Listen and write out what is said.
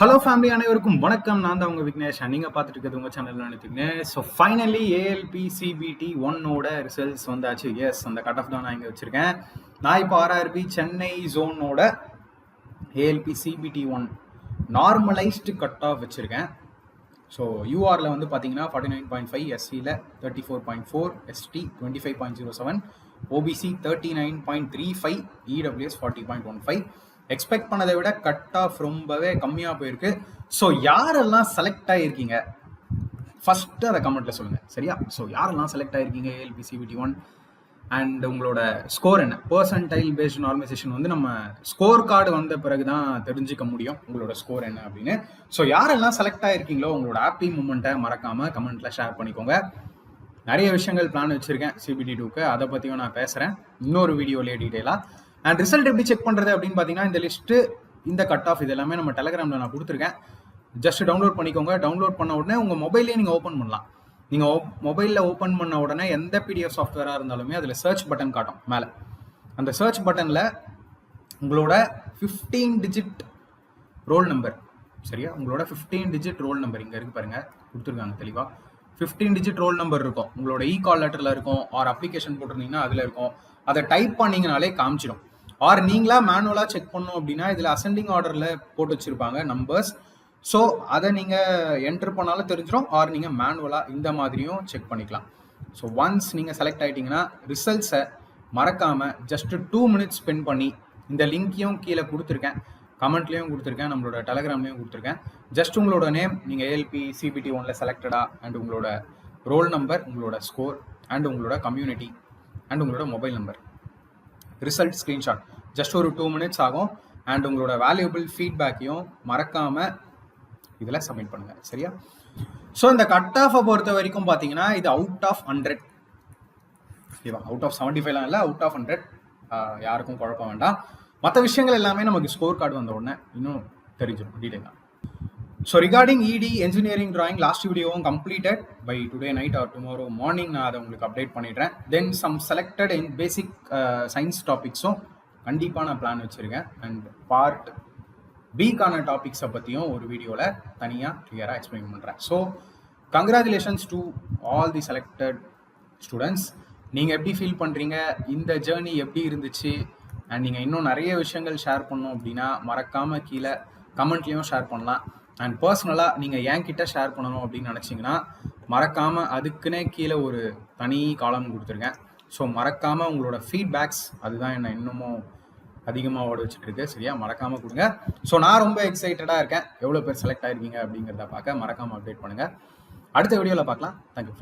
Hello family அனைவருக்கும் வணக்கம். நான் தான் உங்கள் விக்னேஷ். நீங்கள் பார்த்துட்டு இருக்கிறது உங்கள் சேனல் நினைத்துங்க ஸோ ஃபைனலி ஏஎல்பி சிபிடி ஒன்னோட ரிசல்ட்ஸ் வந்தாச்சு. எஸ் அந்த கட் ஆஃப் தான் நான் இங்கே வச்சுருக்கேன். நான் இப்போ RRB Chennai ஜோனோட ALP CBT one normalised cut off வச்சுருக்கேன். ஸோ யூஆரில் வந்து பார்த்தீங்கன்னா forty nine point five எஸ்சியில் thirty four point four ST twenty five point zero seven OBC thirty nine point three five EWS forty point one five expect பண்ணதை விட cut off ரொம்பவே கம்மியாக போயிருக்கு. So யாரெல்லாம் செலக்ட் ஆகிருக்கீங்க ஃபஸ்ட்டு அதை கமெண்ட்டில் சொல்லுங்கள் சரியா? ஸோ யாரெல்லாம் செலக்ட் ஆகிருக்கீங்க ஏஎல்பி சிபிடி ஒன் அண்ட் உங்களோட ஸ்கோர் என்ன? பர்சன்டைல் பேஸ்ட் நார்மலைசேஷன் வந்து நம்ம ஸ்கோர் கார்டு வந்த பிறகு தான் தெரிஞ்சுக்க முடியும். உங்களோட ஸ்கோர் என்ன அப்படின்னு. ஸோ யாரெல்லாம் செலக்ட் ஆகிருக்கீங்களோ உங்களோட ஹாப்பி மூமெண்ட்டை மறக்காமல் கமெண்ட்டில் ஷேர் பண்ணிக்கோங்க. நிறைய விஷயங்கள் பிளான் வச்சுருக்கேன் சிபிடி டூக்கு அதை பற்றியும் நான் பேசுகிறேன் இன்னொரு வீடியோலேயே டீட்டெயிலாக அண்ட் ரிசல்ட் எப்படி செக் பண்ணுறது அப்படின்னு பார்த்தீங்கன்னா இந்த லிஸ்ட்டு இந்த கட் ஆஃப் இது எல்லாமே நம்ம டெலகிராமில் நான் கொடுத்துருக்கேன். ஜஸ்ட் டவுன்லோட் பண்ணிக்கோங்க. டவுன்லோட் பண்ண உடனே உங்கள் மொபைல்லேயே நீங்கள் ஓப்பன் பண்ணலாம். நீங்கள் மொபைலில் ஓப்பன் பண்ண உடனே எந்த பிடிஎஃப் சாஃப்ட்வேராக இருந்தாலுமே அதில் சர்ச் பட்டன் காட்டும் மேலே. அந்த சர்ச் பட்டனில் உங்களோட ஃபிஃப்டீன் டிஜிட் ரோல் நம்பர் சரியா? உங்களோட ஃபிஃப்டீன் டிஜிட் ரோல் நம்பர் இங்கே இருக்கு பாருங்கள் கொடுத்துருக்காங்க தெளிவாக ஃபிஃப்டீன் டிஜிட் ரோல் நம்பர் இருக்கும். உங்களோட இ கால் லெட்டரில் இருக்கும். ஆர் அப்ளிகேஷன் போட்டிருந்தீங்கன்னா அதில் இருக்கும். அதை டைப் பண்ணிங்கனாலே காமிச்சிடும். ஆர் நீங்களா மேனுவலாக செக் பண்ணோம் அப்படின்னா இதில் அசெண்டிங் ஆர்டரில் போட்டு வச்சுருப்பாங்க நம்பர்ஸ் ஸோ அதை நீங்கள் என்ட்ரு பண்ணாலும் தெரிஞ்சிடும் ஆர் நீங்கள் மேனுவலாக இந்த மாதிரியும் செக் பண்ணிக்கலாம். ஸோ ஒன்ஸ் நீங்கள் செலக்ட் ஆகிட்டிங்கன்னா ரிசல்ட்ஸை மறக்காமல் ஜஸ்ட் டூ மினிட்ஸ் ஸ்பெண்ட் பண்ணி இந்த லிங்க்கையும் கீழே கொடுத்துருக்கேன். கமெண்ட்லேயும் கொடுத்துருக்கேன் நம்மளோட டெலகிராம்லேயும் கொடுத்துருக்கேன். ஜஸ்ட் உங்களோட நேம் நீங்கள் ஏஎல்பி சிபிடி ஒனில் செலக்டடா அண்ட் உங்களோட ரோல் நம்பர் உங்களோட ஸ்கோர் அண்ட் உங்களோட கம்யூனிட்டி அண்ட் உங்களோட mobile number result screenshot just ஒரு டூ மினிட்ஸ் ஆகும். அண்ட் உங்களோட வேல்யூபிள் ஃபீட்பேக்கையும் மறக்காமல் இதில் சப்மிட் பண்ணுங்கள் சரியா? ஸோ இந்த கட் ஆஃபை பொறுத்த வரைக்கும் பார்த்தீங்கன்னா இது அவுட் ஆஃப் ஹண்ட்ரட் ஓகேவா அவுட் ஆஃப் செவன்டி ஃபைவ்லாம் இல்லை அவுட் ஆஃப் ஹண்ட்ரட் யாருக்கும் குழப்பம் வேண்டாம். மற்ற விஷயங்கள் எல்லாமே நமக்கு ஸ்கோர் கார்டு வந்த உடனே இன்னும் தெரிஞ்சிடும் டீட்டெயிலாக so recording edit engineering drawing last வீடியோவும் completed by today night or tomorrow morning நான் அதை உங்களுக்கு அப்டேட் பண்ணிடுறேன். Then some selected in basic science டாபிக்ஸும் கண்டிப்பாக நான் பிளான் வச்சுருக்கேன். அண்ட் பார்ட் பிக்கான டாபிக்ஸை பற்றியும் ஒரு வீடியோவில் தனியாக கிளியராக எக்ஸ்பிளைன் பண்ணுறேன் so congratulations to all the selected students நீங்கள் எப்படி ஃபீல் பண்ணுறீங்க இந்த ஜேர்னி எப்படி இருந்துச்சு? அண்ட் நீங்கள் இன்னும் நிறைய விஷயங்கள் ஷேர் பண்ணோம் அப்படின்னா மறக்காமல் கீழே கமெண்ட்லேயும் ஷேர் பண்ணலாம். அண்ட் பர்சனலாக நீங்கள் என்கிட்ட ஷேர் பண்ணணும் அப்படின்னு நினச்சிங்கன்னா மறக்காமல் அதுக்குன்னே கீழே ஒரு தனி காலம் கொடுத்துருக்கேன் ஸோ மறக்காமல் உங்களோட ஃபீட்பேக்ஸ் அதுதான் என்னை இன்னமும் அதிகமாக ஓட வச்சுட்டு இருக்கு சரியா? மறக்காமல் கொடுங்க. ஸோ நான் ரொம்ப எக்ஸைட்டடாக இருக்கேன். எவ்வளோ பேர் செலக்ட் ஆயிருக்கீங்க அப்படிங்கிறத பார்க்க மறக்காமல் அப்டேட் பண்ணுங்கள் அடுத்த வீடியோவில் பார்க்கலாம். தேங்க்யூ